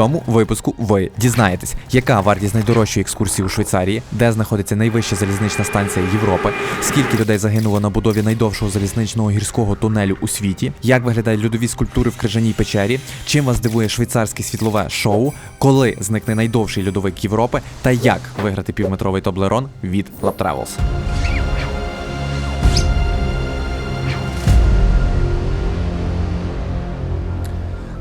цьому випуску ви дізнаєтесь, яка вартість найдорожчої екскурсії у Швейцарії, де знаходиться найвища залізнична станція Європи, скільки людей загинуло на будові найдовшого залізничного гірського тунелю у світі, як виглядають льодові скульптури в крижаній печері, чим вас дивує швейцарське світлове шоу, коли зникне найдовший льодовик Європи, та як виграти півметровий Тоблерон від Lab Travels.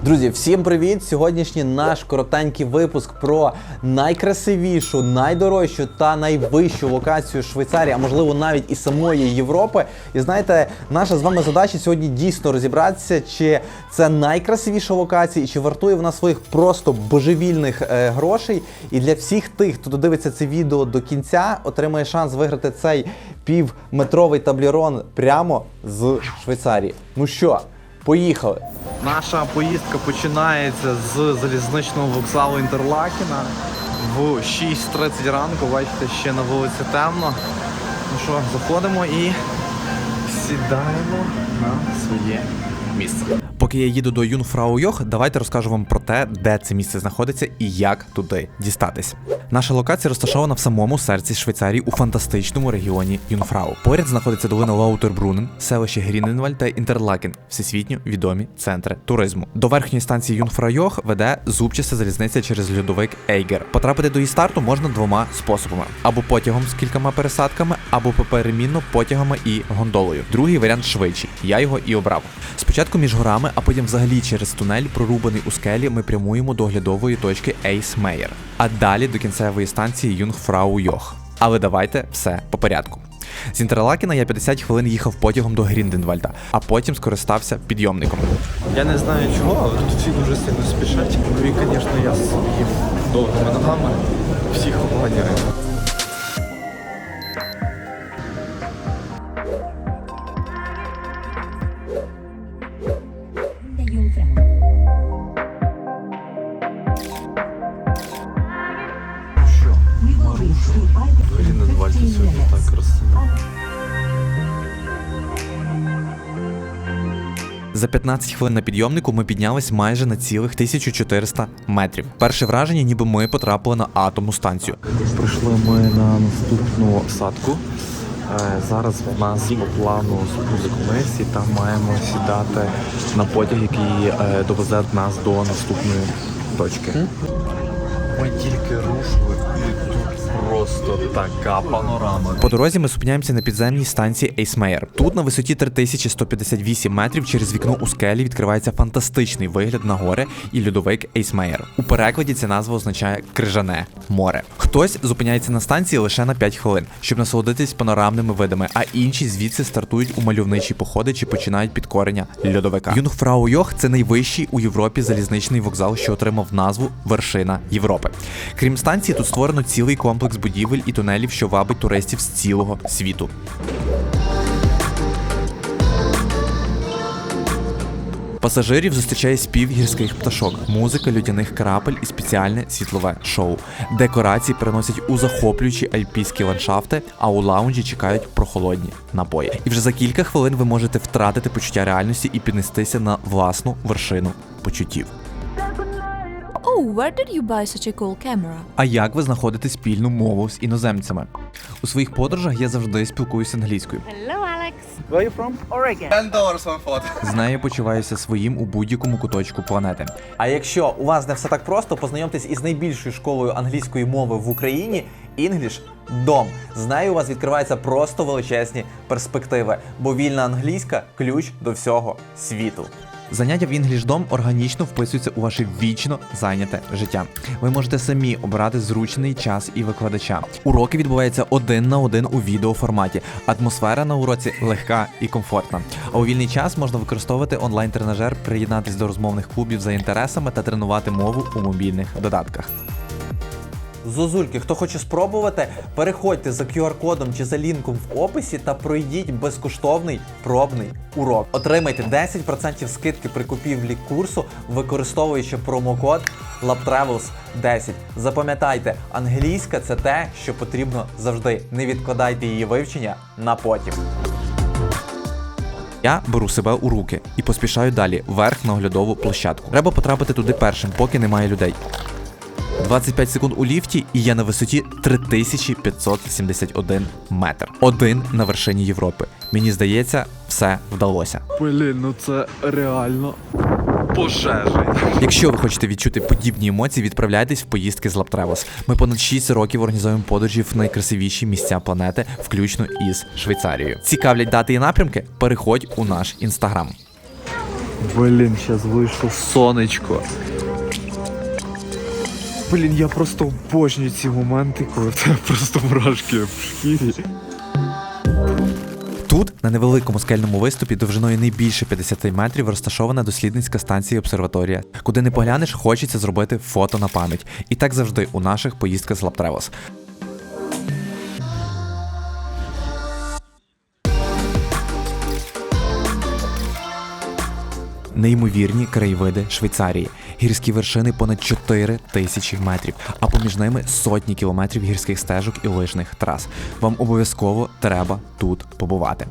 Друзі, всім привіт! Сьогоднішній наш коротенький випуск про найкрасивішу, найдорожчу та найвищу локацію Швейцарії, а можливо навіть і самої Європи. І знаєте, наша з вами задача сьогодні дійсно розібратися, чи це найкрасивіша локація, і чи вартує вона своїх просто божевільних е, грошей. І для всіх тих, хто додивиться це відео до кінця, отримає шанс виграти цей півметровий таблерон прямо з Швейцарії. Ну що? Поїхали! Наша поїздка починається з залізничного вокзалу Інтерлакіна в 6.30 ранку. Бачите, ще на вулиці темно. Ну що, заходимо і сідаємо на своє місце. Поки я їду до Юнфрау Йох, давайте розкажу вам про те, де це місце знаходиться і як туди дістатись. Наша локація розташована в самому серці Швейцарії у фантастичному регіоні Юнфрау. Поряд знаходиться долина Лаутербрунен, селище Гріненваль та Інтерлакен, всесвітньо відомі центри туризму. До верхньої станції Юнфрау Йох веде зубчаста залізниця через льодовик Ейгер. Потрапити до її старту можна двома способами: або потягом з кількома пересадками, або поперемінно потягами і гондолою. Другий варіант швидший. Я його і обрав. Спочатку між горами, а потім взагалі через тунель, прорубаний у скелі, ми прямуємо до оглядової точки Ейс Мейер, а далі до кінцевої станції Юнгфрау Йох. Але давайте все по порядку. З Інтерлакена я 50 хвилин їхав потягом до Грінденвальда, а потім скористався підйомником. Я не знаю чого, але тут всі дуже сильно спішать. Ну і, звісно, я з їм довгими ногами всіх обганяю. За 15 хвилин на підйомнику ми піднялись майже на цілих 1400 метрів. Перше враження, ніби ми потрапили на атомну станцію. Прийшли ми на наступну садку. Е, Зараз в нас по плану спуск вниз і там маємо сідати на потяг, який е, довезе нас до наступної точки. Ми тільки рушили просто така панорама. По дорозі ми зупиняємося на підземній станції Ейсмейер. Тут на висоті 3158 метрів через вікно у скелі відкривається фантастичний вигляд на горе і льодовик Ейсмейер. У перекладі ця назва означає крижане море. Хтось зупиняється на станції лише на 5 хвилин, щоб насолодитись панорамними видами, а інші звідси стартують у мальовничі походи чи починають підкорення льодовика. Юнгфрау Йох це найвищий у Європі залізничний вокзал, що отримав назву Вершина Європи. Крім станції, тут створено цілий комплекс будівель і тунелів, що вабить туристів з цілого світу. Пасажирів зустрічає спів гірських пташок, музика людяних крапель і спеціальне світлове шоу. Декорації переносять у захоплюючі альпійські ландшафти, а у лаунжі чекають прохолодні напої. І вже за кілька хвилин ви можете втратити почуття реальності і піднестися на власну вершину почуттів. Oh, where did you buy such a cool camera? А як ви знаходите спільну мову з іноземцями? У своїх подорожах я завжди спілкуюся англійською. Hello, Alex. Where are you from? Oregon. З нею почуваюся своїм у будь-якому куточку планети. А якщо у вас не все так просто, познайомтесь із найбільшою школою англійської мови в Україні English Dom. З нею у вас відкриваються просто величезні перспективи, бо вільна англійська ключ до всього світу. Заняття в EnglishDom органічно вписуються у ваше вічно зайняте життя. Ви можете самі обрати зручний час і викладача. Уроки відбуваються один на один у відеоформаті. Атмосфера на уроці легка і комфортна. А у вільний час можна використовувати онлайн-тренажер, приєднатись до розмовних клубів за інтересами та тренувати мову у мобільних додатках. Зозульки, хто хоче спробувати, переходьте за QR-кодом чи за лінком в описі та пройдіть безкоштовний пробний урок. Отримайте 10% скидки при купівлі курсу, використовуючи промокод LabTravels10. Запам'ятайте, англійська це те, що потрібно завжди. Не відкладайте її вивчення на потім. Я беру себе у руки і поспішаю далі вверх на оглядову площадку. Треба потрапити туди першим, поки немає людей. 25 секунд у ліфті, і я на висоті 3571 метр. Один на вершині Європи. Мені здається, все вдалося. Блін, ну це реально пожежа. Якщо ви хочете відчути подібні емоції, відправляйтесь в поїздки з Travels. Ми понад 6 років організуємо подорожі в найкрасивіші місця планети, включно із Швейцарією. Цікавлять дати і напрямки? Переходь у наш інстаграм. Блін, зараз вийшло сонечко. Блін, я просто обожнюю ці моменти, коли тебе просто мурашки в шкірі. Тут, на невеликому скельному виступі, довжиною не більше 50 метрів, розташована дослідницька станція обсерваторія. Куди не поглянеш, хочеться зробити фото на пам'ять. І так завжди у наших поїздках з Travels. Неймовірні краєвиди Швейцарії, гірські вершини понад 4 тисячі метрів, а поміж ними сотні кілометрів гірських стежок і лижних трас. Вам обов'язково треба тут побувати.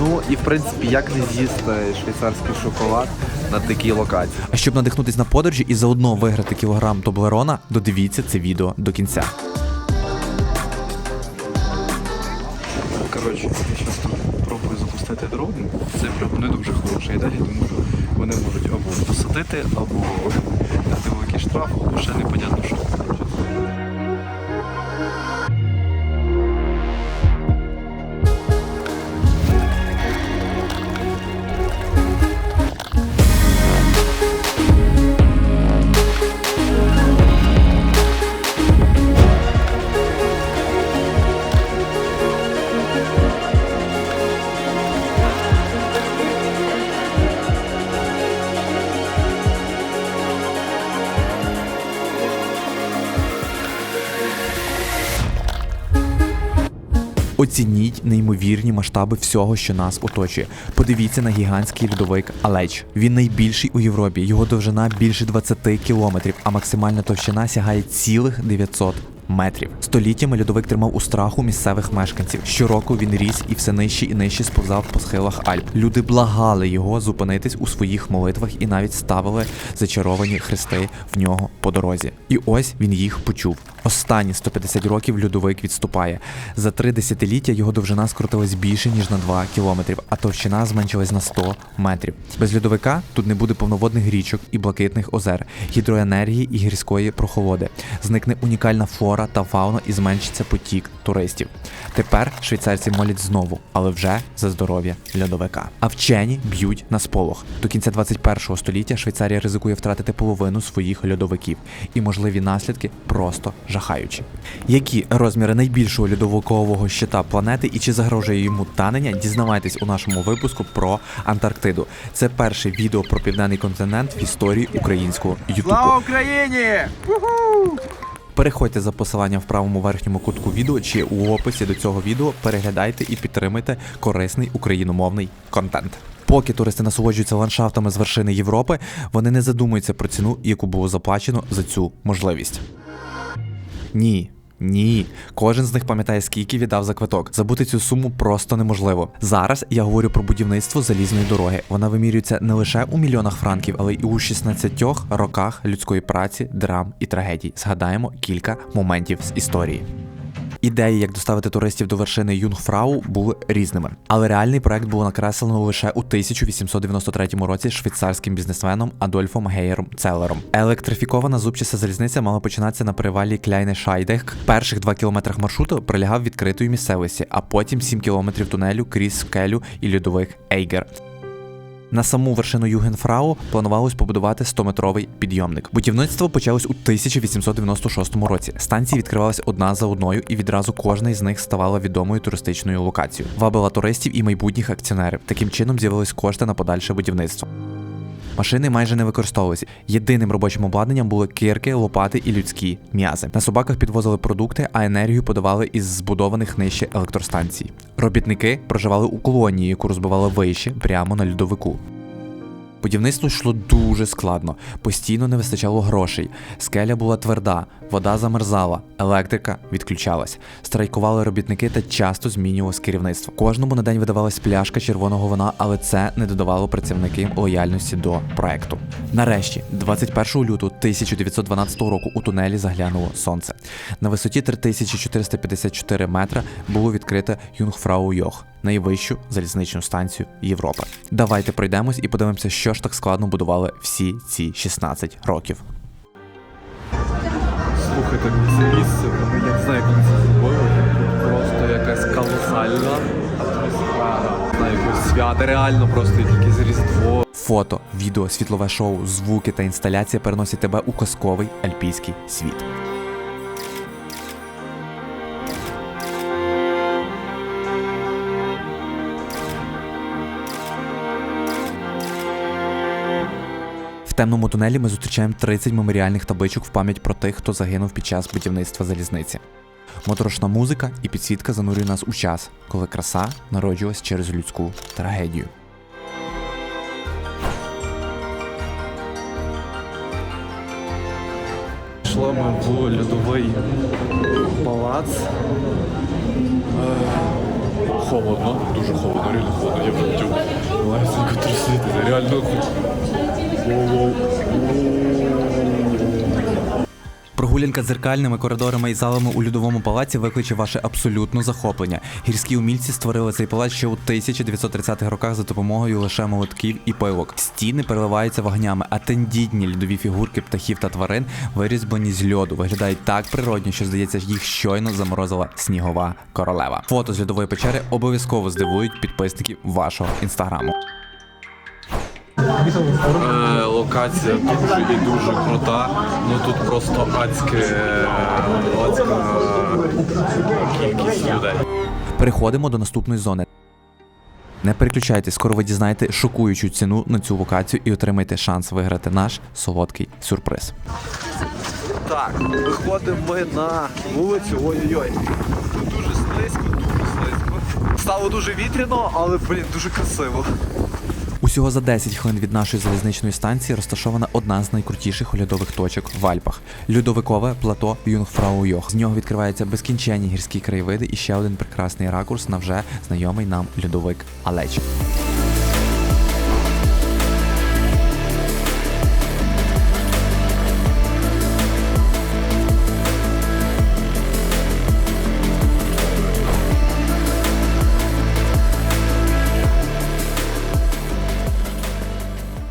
Ну і в принципі, як не з'їсти швейцарський шоколад на такій локації. А щоб надихнутись на подорожі і заодно виграти кілограм Тоблерона, додивіться це відео до кінця. Коротше, я зараз тут пробую запустити дрон. Це прям не дуже хороша ідея, тому що вони можуть або посадити, або дати великий штраф, або ще непонятно Оцініть неймовірні масштаби всього, що нас оточує. Подивіться на гігантський льодовик Алеч. Він найбільший у Європі. Його довжина більше 20 кілометрів, а максимальна товщина сягає цілих 900 метрів. Століттями льодовик тримав у страху місцевих мешканців. Щороку він ріс і все нижче і нижче сповзав по схилах Альп. Люди благали його зупинитись у своїх молитвах і навіть ставили зачаровані хрести в нього по дорозі. І ось він їх почув. Останні 150 років льодовик відступає. За три десятиліття його довжина скоротилась більше ніж на 2 кілометрів, а товщина зменшилась на 100 метрів. Без льодовика тут не буде повноводних річок і блакитних озер, гідроенергії і гірської прохолоди. Зникне унікальна флора та фауна і зменшиться потік туристів. Тепер швейцарці молять знову, але вже за здоров'я льодовика. А вчені б'ють на сполох. До кінця 21 століття Швейцарія ризикує втратити половину своїх льодовиків, і можливі наслідки просто жахаючі. Які розміри найбільшого льодовикового щита планети і чи загрожує йому танення? Дізнавайтесь у нашому випуску про Антарктиду. Це перше відео про південний континент в історії українського Ютубу. Слава Україні! Переходьте за посиланням в правому верхньому кутку відео чи у описі до цього відео, переглядайте і підтримайте корисний україномовний контент. Поки туристи насолоджуються ландшафтами з вершини Європи, вони не задумуються про ціну, яку було заплачено за цю можливість. Ні. Ні, кожен з них пам'ятає, скільки віддав за квиток. Забути цю суму просто неможливо. Зараз я говорю про будівництво залізної дороги. Вона вимірюється не лише у мільйонах франків, але й у 16 роках людської праці, драм і трагедій. Згадаємо кілька моментів з історії. Ідеї, як доставити туристів до вершини Юнгфрау, були різними, але реальний проект було накреслено лише у 1893 році швейцарським бізнесменом Адольфом Гейером Целером. Електрифікована зубчаста залізниця мала починатися на перевалі Кляйне Шайдех. Перших два кілометрах маршруту прилягав відкритої місцевості, а потім 7 кілометрів тунелю крізь скелю і льодовик Ейгер. На саму вершину Югенфрау планувалось побудувати 100-метровий підйомник. Будівництво почалось у 1896 році. Станції відкривались одна за одною, і відразу кожна із них ставала відомою туристичною локацією. Вабила туристів і майбутніх акціонерів. Таким чином з'явились кошти на подальше будівництво. Машини майже не використовувалися. Єдиним робочим обладнанням були кирки, лопати і людські м'язи. На собаках підвозили продукти, а енергію подавали із збудованих нижче електростанцій. Робітники проживали у колонії, яку розбивали вище прямо на льодовику. Будівництво йшло дуже складно, постійно не вистачало грошей. Скеля була тверда, вода замерзала, електрика відключалась. Страйкували робітники та часто змінювалось керівництво. Кожному на день видавалась пляшка червоного вина, але це не додавало працівникам лояльності до проекту. Нарешті, 21 лютого 1912 року, у тунелі заглянуло сонце. На висоті 3454 метра було відкрите Юнгфрау Йох, найвищу залізничну станцію Європи. Давайте пройдемось і подивимося, що ж так складно будували всі ці 16 років. Слухайте, це місце, я не знаю, як це зробили. Просто якась колосальна атмосфера. Не знаю, свята, реально просто якесь різдво. Фото, відео, світлове шоу, звуки та інсталяція переносять тебе у казковий альпійський світ. Темному тунелі ми зустрічаємо 30 меморіальних табличок в пам'ять про тих, хто загинув під час будівництва залізниці. Моторошна музика і підсвітка занурює нас у час, коли краса народжувалась через людську трагедію. Йшли ми в льодовий палац. Холодно, дуже холодно, реально холодно. Я вже хотів лайсенько трусити, реально. Воу-воу. Прогулянка дзеркальними коридорами і залами у льодовому палаці викличе ваше абсолютне захоплення. Гірські умільці створили цей палац ще у 1930-х роках за допомогою лише молотків і пилок. Стіни переливаються вогнями, а тендітні льодові фігурки птахів та тварин, вирізблені з льоду, виглядають так природньо, що здається, їх щойно заморозила снігова королева. Фото з льодової печери обов'язково здивують підписників вашого інстаграму. Е, локація дуже і дуже крута. Ну тут просто адське, адська кількість людей. Переходимо до наступної зони. Не переключайтесь, скоро ви дізнаєте шокуючу ціну на цю локацію і отримаєте шанс виграти наш солодкий сюрприз. Так, виходимо ми на вулицю. Ой-ой-ой. Тут дуже слизько, дуже слизько. Стало дуже вітряно, але блін, дуже красиво. Усього за 10 хвилин від нашої залізничної станції розташована одна з найкрутіших льодових точок в Альпах льодовикове плато Юнгфрау-Йох. З нього відкриваються безкінченні гірські краєвиди і ще один прекрасний ракурс на вже знайомий нам льодовик Алеч.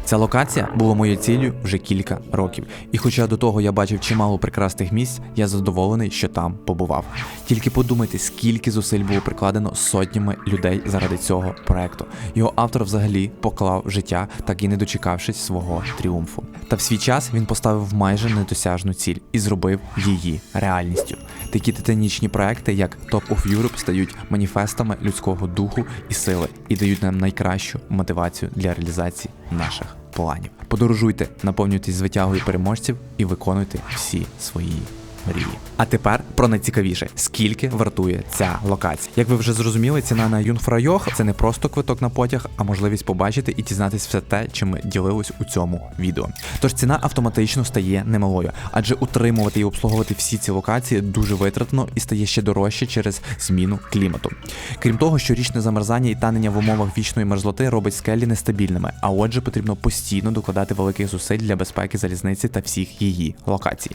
Ця локація була моєю ціллю вже кілька років. І хоча до того я бачив чимало прекрасних місць, я задоволений, що там побував. Тільки подумайте, скільки зусиль було прикладено сотнями людей заради цього проекту. Його автор взагалі поклав життя, так і не дочекавшись свого тріумфу. Та в свій час він поставив майже недосяжну ціль і зробив її реальністю. Такі титанічні проекти, як Top of Europe, стають маніфестами людського духу і сили і дають нам найкращу мотивацію для реалізації наших планів. Подорожуйте, наповнюйтесь звитягою переможців і виконуйте всі свої мрії. А тепер про найцікавіше: скільки вартує ця локація? Як ви вже зрозуміли, ціна на Юнфрайох це не просто квиток на потяг, а можливість побачити і дізнатись все те, чим ми ділились у цьому відео. Тож ціна автоматично стає немалою, адже утримувати і обслуговувати всі ці локації дуже витратно і стає ще дорожче через зміну клімату. Крім того, щорічне замерзання і танення в умовах вічної мерзлоти робить скелі нестабільними, а отже, потрібно постійно докладати великих зусиль для безпеки залізниці та всіх її локацій.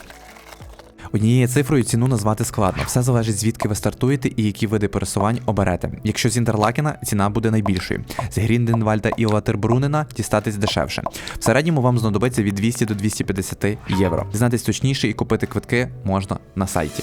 Однією цифрою ціну назвати складно. Все залежить звідки ви стартуєте і які види пересувань оберете. Якщо з Інтерлакена ціна буде найбільшою. З Грінденвальда і Латербрунена дістатись дешевше. В середньому вам знадобиться від 200 до 250 євро. Дізнатись точніше і купити квитки можна на сайті.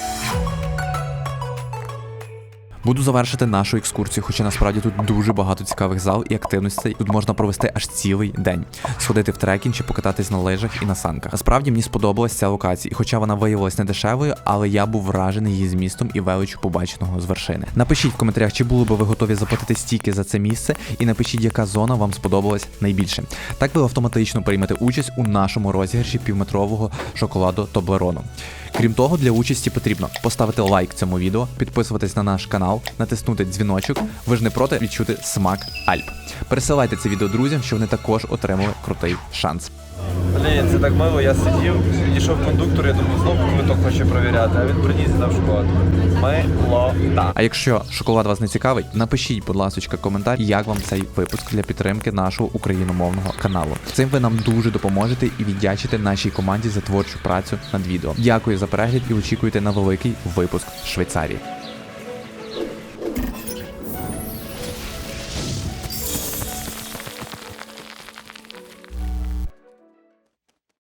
Буду завершити нашу екскурсію, хоча насправді тут дуже багато цікавих зал і активностей. Тут можна провести аж цілий день, сходити в трекінг чи покататись на лижах і на санках. Насправді мені сподобалась ця локація, і хоча вона виявилась недешевою, але я був вражений її змістом і величу побаченого з вершини. Напишіть в коментарях, чи були би ви готові заплатити стільки за це місце, і напишіть, яка зона вам сподобалась найбільше. Так ви автоматично приймете участь у нашому розіграші півметрового шоколаду Тоблерону. Крім того, для участі потрібно поставити лайк цьому відео, підписуватись на наш канал, натиснути дзвіночок. Ви ж не проти відчути смак Альп. Пересилайте це відео друзям, щоб вони також отримали крутий шанс. Блін, це так мило, я сидів, підійшов кондуктор, я думаю, знову квиток хоче перевіряти, а він приніс і дав шоколад. Милота. А якщо шоколад вас не цікавить, напишіть, будь ласка, коментар, як вам цей випуск для підтримки нашого україномовного каналу. Цим ви нам дуже допоможете і віддячите нашій команді за творчу працю над відео. Дякую за перегляд і очікуйте на великий випуск Швейцарії.